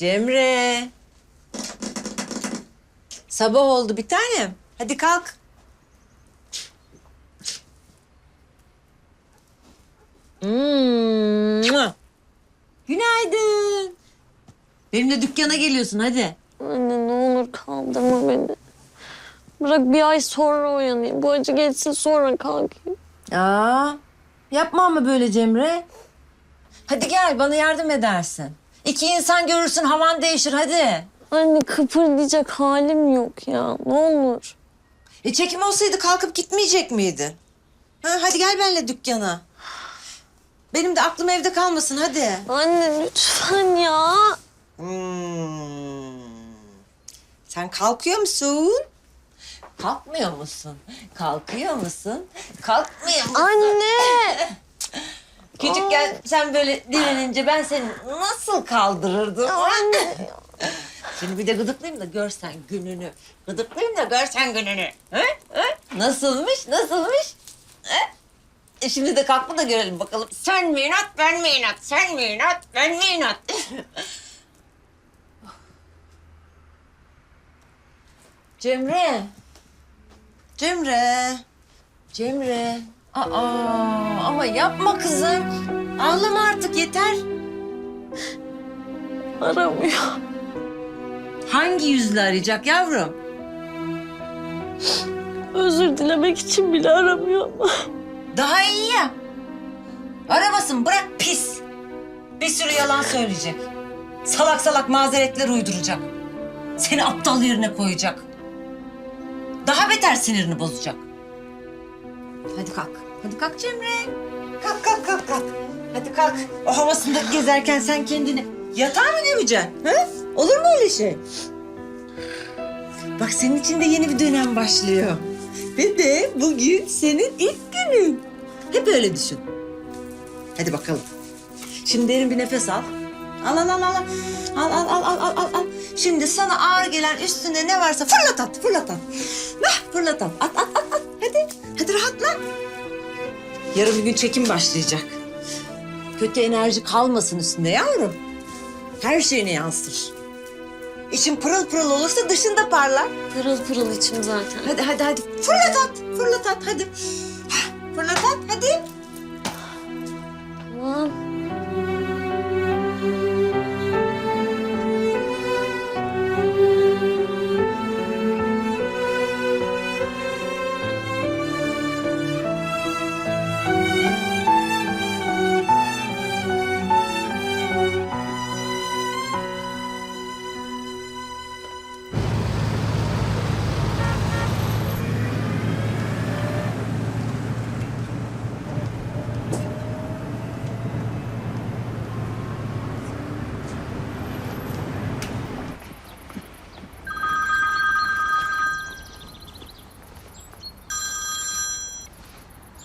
Cemre. Sabah oldu bir tanem. Hadi kalk. Hmm. Günaydın. Benimle dükkana geliyorsun hadi. Anne ne olur kaldırma beni. Bırak bir ay sonra uyanayım. Bu acı geçsin sonra kalkayım. Aa, yapma ama böyle Cemre. Hadi gel bana yardım edersin. İki insan görürsün havan değişir hadi. Anne kıpırdayacak halim yok ya. Ne olur. E çekim olsaydı kalkıp gitmeyecek miydin? Ha, hadi gel benimle dükkana. Benim de aklım evde kalmasın hadi. Anne lütfen ya. Hmm. Sen kalkıyor musun? Kalkmıyor musun? Kalkıyor musun? Kalkmıyor musun? Anne. Küçükken sen böyle direnince ben seni nasıl kaldırırdım? Anne. Seni bir de gıdıklayayım da görsen gününü. Gıdıklayayım da görsen gününü. He? He? Nasılmış? Nasılmış? He? E şimdi de kalkma da görelim bakalım. Sen mi inat, ben mi inat? Sen mi inat, ben mi inat? Cemre. Cemre. Cemre. Aa, ama yapma kızım. Ağlama artık yeter. Aramıyor. Hangi yüzle arayacak yavrum? Özür dilemek için bile aramıyor ama. Daha iyi ya. Aramasın bırak pis. Bir sürü yalan söyleyecek. Salak salak mazeretler uyduracak. Seni aptal yerine koyacak. Daha beter sinirini bozacak. Hadi kalk. Hadi kalk Cemre. Kalk kalk kalk kalk. Hadi kalk. O havasında gezerken sen kendini yatağa mı gömeceksin? Ha? Olur mu öyle şey? Bak senin için de yeni bir dönem başlıyor. Ve de bugün senin ilk günün. Hep öyle düşün. Hadi bakalım. Şimdi derin bir nefes al. Al al al al. Al al al al al al. Şimdi sana ağır gelen üstünde ne varsa fırlat at, fırlat at. Nah, fırlat at. At at at at. Hadi. Hadi rahatla. Yarın bir gün çekim başlayacak. Kötü enerji kalmasın üstünde yavrum. Her şeyine yansır. İçin pırıl pırıl olursa dışında parlar. Pırıl pırıl içim zaten. Hadi hadi hadi. Fırlat at. Fırlat at hadi. Fırlat at hadi.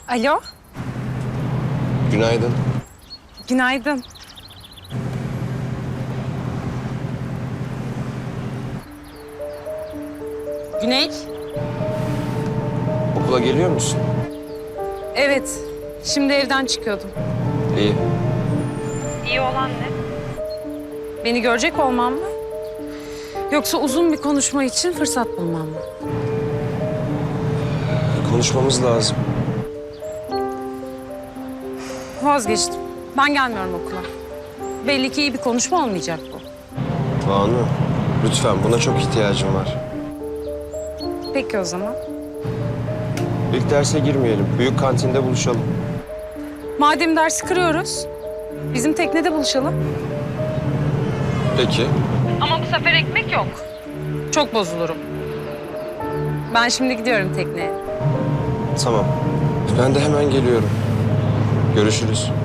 Alo, Günaydın. günaydın. Güney? Okula geliyor musun? Evet, şimdi evden çıkıyordum. İyi. İyi olan ne? Beni görecek olmam mı? Yoksa uzun bir konuşma için fırsat bulmam mı? Konuşmamız lazım. Vazgeçtim. Ben gelmiyorum okula. Belli ki iyi bir konuşma olmayacak bu. Banu, lütfen buna çok ihtiyacım var. Peki o zaman. İlk derse girmeyelim. Büyük kantinde buluşalım. Madem dersi kırıyoruz, bizim teknede buluşalım. Peki. Ama bu sefer ekmek yok. Çok bozulurum. Ben şimdi gidiyorum tekneye. Tamam. Ben de hemen geliyorum. Görüşürüz.